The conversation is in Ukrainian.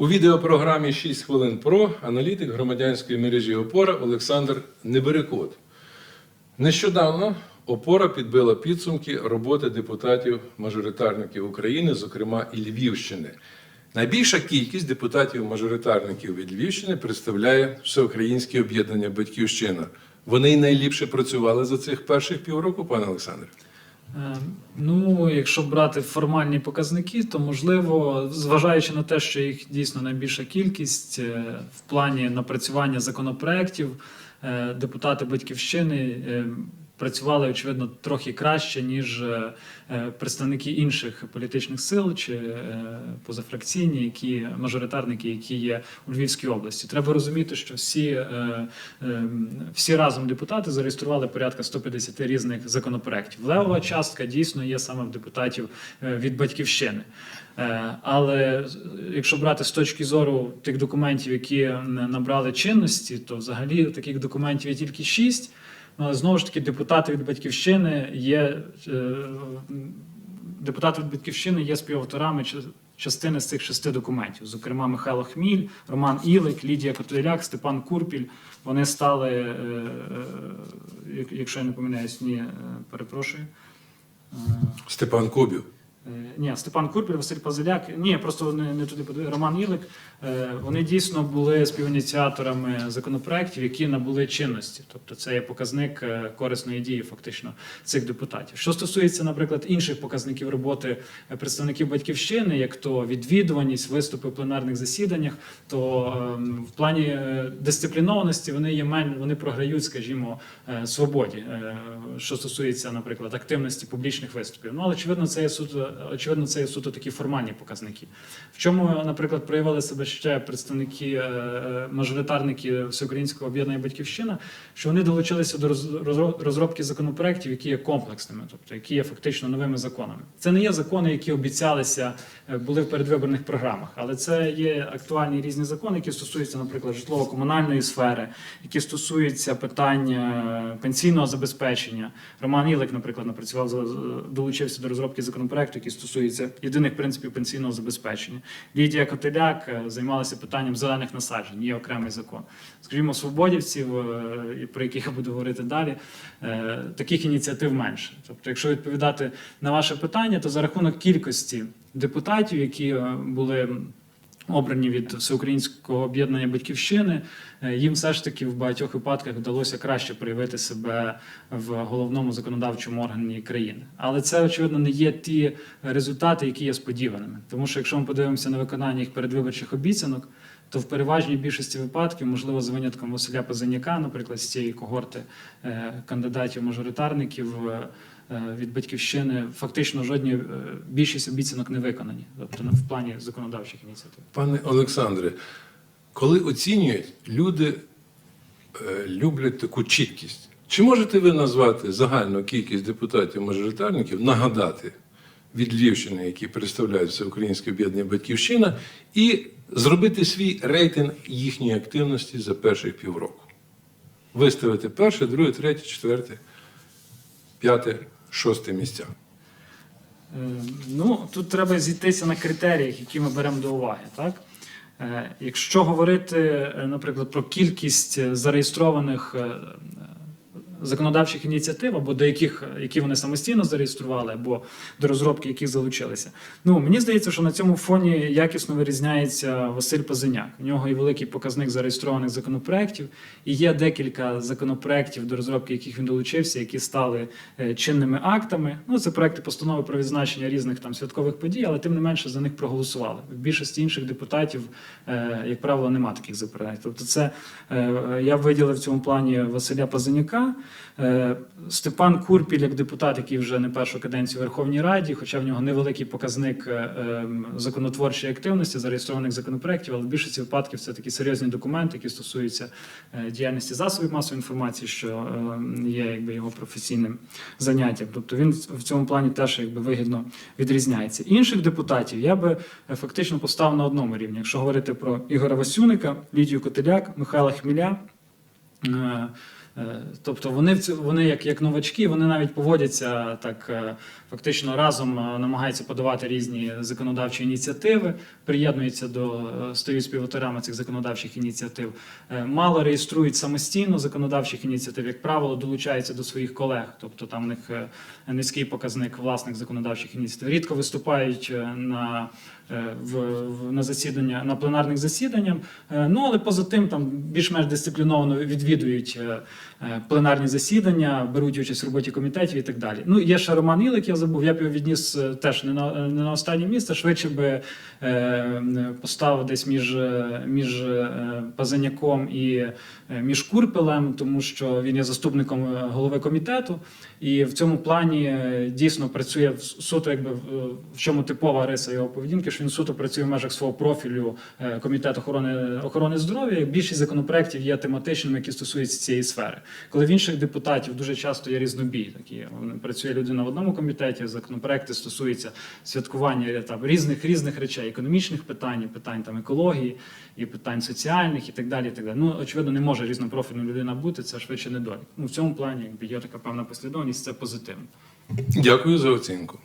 У відеопрограмі 6 хвилин про аналітик громадянської мережі Опора Олександр Неберекот. Нещодавно опора підбила підсумки роботи депутатів-мажоритарників України, зокрема і Львівщини. Найбільша кількість депутатів-мажоритарників від Львівщини представляє Всеукраїнське об'єднання Батьківщина. Вони й найліпше працювали за цих перших півроку, пане Олександре. Е, Ну, якщо брати формальні показники, то можливо, зважаючи на те, що їх дійсно найбільша кількість е, в плані напрацювання законопроєктів, е, депутати батьківщини е, працювали очевидно трохи краще, ніж е, е, представники інших політичних сил чи е, позафракційні, які мажоритарники, які є у Львівській області. Треба розуміти, що всі, всі разом депутати зареєстрували порядка 150 різних законопроєктів. Левова частка дійсно є саме в депутатів від батьківщини. Але якщо брати з точки зору тих документів, які набрали чинності, то взагалі таких документів є тільки шість. Але знову ж таки, депутати від батьківщини є е, депутати від батьківщини є співавторами частини з цих шести документів. Зокрема, Михайло Хміль, Роман Ілик, Лідія Котеляк, Степан Курпіль. Вони стали, е, е, як- якщо я не помиляюсь, ні, е, перепрошую. Е, Степан Кобів. Е, Ні, Степан Курпіль, Василь Пазиляк. Ні, просто не, не туди подив- Роман Ілик. Е, Вони дійсно були співініціаторами законопроєктів, які набули чинності. Тобто це є показник е, корисної дії фактично цих депутатів. Що стосується, наприклад, інших показників роботи представників батьківщини, як то відвідуваність, виступи в пленарних засіданнях, то ем, в плані дисциплінованості вони є мен, вони програють, скажімо, свободі. Що стосується, наприклад, активності публічних виступів. Ну але очевидно, це є суто очевидно, це є суто такі формальні показники. В чому, наприклад, проявили себе ще представники е, е, мажоритарники Всеукраїнського об'єднання Батьківщина, що вони долучилися до роз- розро- розробки законопроєктів, які є комплексними, тобто які є фактично новими законами. Це не є закони, які обіцялися, е, були в передвиборних програмах, але це є актуальні різні закони, які стосуються, наприклад, житлово-комунальної сфери, які стосуються питання пенсійного забезпечення. Роман Ілик, наприклад, напрацював долучився до розробки законопроекту, який стосуються єдиних принципів пенсійного забезпечення. Лідія Котеляк е, займалася питанням зелених насаджень. Є окремий закон. Скажімо, свободівців, е, про яких я буду говорити далі, е, таких ініціатив менше. Тобто, якщо відповідати на ваше питання, то за рахунок кількості депутатів, які були обрані від всеукраїнського об'єднання батьківщини, е, їм все ж таки в багатьох випадках вдалося краще проявити себе в головному законодавчому органі країни. Але це очевидно не є ті результати, які є сподіваними. Тому що якщо ми подивимося на виконання їх передвиборчих обіцянок, то в переважній більшості випадків, можливо, за винятком Василя Пазаняка, наприклад, з цієї когорти е, кандидатів-мажоритарників. Е, Від батьківщини фактично жодні е, більшість обіцянок не виконані, тобто в плані законодавчих ініціатив. Пане Олександре, коли оцінюють, люди е, люблять таку чіткість. Чи можете ви назвати загальну кількість депутатів-мажоритарників, нагадати від Львівщини, які представляють Всеукраїнське об'єднання Батьківщина, і зробити свій рейтинг їхньої активності за перших півроку? Виставити перше, друге, третє, четверте, п'яте, шосте місця. Е, Ну, тут треба зійтися на критеріях, які ми беремо до уваги. Так? Е, Якщо говорити, е, наприклад, про кількість зареєстрованих законодавчих ініціатив, або до яких які вони самостійно зареєстрували, або до розробки яких залучилися. Ну мені здається, що на цьому фоні якісно вирізняється Василь Пазиняк. У нього і великий показник зареєстрованих законопроєктів, і є декілька законопроєктів, до розробки яких він долучився, які стали е, чинними актами. Ну це проекти постанови про відзначення різних там святкових подій, але тим не менше за них проголосували. В більшості інших депутатів, е, як правило, нема таких заперечень. Тобто, це е, я виділив в цьому плані Василя Пазаняка. Е, Степан Курпіль, як депутат, який вже не першу каденцію в Верховній Раді, хоча в нього невеликий показник е, е, законотворчої активності, зареєстрованих законопроєктів, але в більшості випадків це такі серйозні документи, які стосуються е, діяльності засобів масової інформації, що е, є якби його професійним заняттям. Тобто він в цьому плані теж якби вигідно відрізняється. Інших депутатів я би фактично поставив на одному рівні. Якщо говорити про Ігора Васюника, Лідію Котеляк, Михайла Хміля. Е, Тобто вони вони як, як новачки, вони навіть поводяться так е, фактично разом е, намагаються подавати різні законодавчі ініціативи, приєднуються до стають співавторами цих законодавчих ініціатив. Мало реєструють самостійно законодавчих ініціатив, як правило, долучаються до своїх колег, тобто там в них низький показник власних законодавчих ініціатив. Рідко виступають на в, в- на засідання на пленарних засіданнях. Е, Ну але поза тим там більш-менш дисципліновано відвідують е, е, пленарні засідання, беруть участь в роботі комітетів і так далі. Ну є ще Роман Ілик, я забув. Я б його відніс е, теж не на не на останнє місце. Швидше би е, поставив десь між, е, між е, Пазаняком і е, між Курпелем, тому що він є заступником е, голови комітету, і в цьому плані е, дійсно працює суто, якби в чому типова риса його поведінки, він суто працює в межах свого профілю е, комітету охорони охорони здоров'я. Більшість законопроєктів є тематичними, які стосуються цієї сфери. Коли в інших депутатів дуже часто є різнобій, такі вони працює людина в одному комітеті, законопроекти стосуються святкування там різних різних речей, економічних питань, питань там екології і питань соціальних і так далі. І так далі. Ну очевидно, не може різнопрофільна людина бути. Це швидше недолік. Ну в цьому плані якби є така певна послідовність, це позитивно. Дякую за оцінку.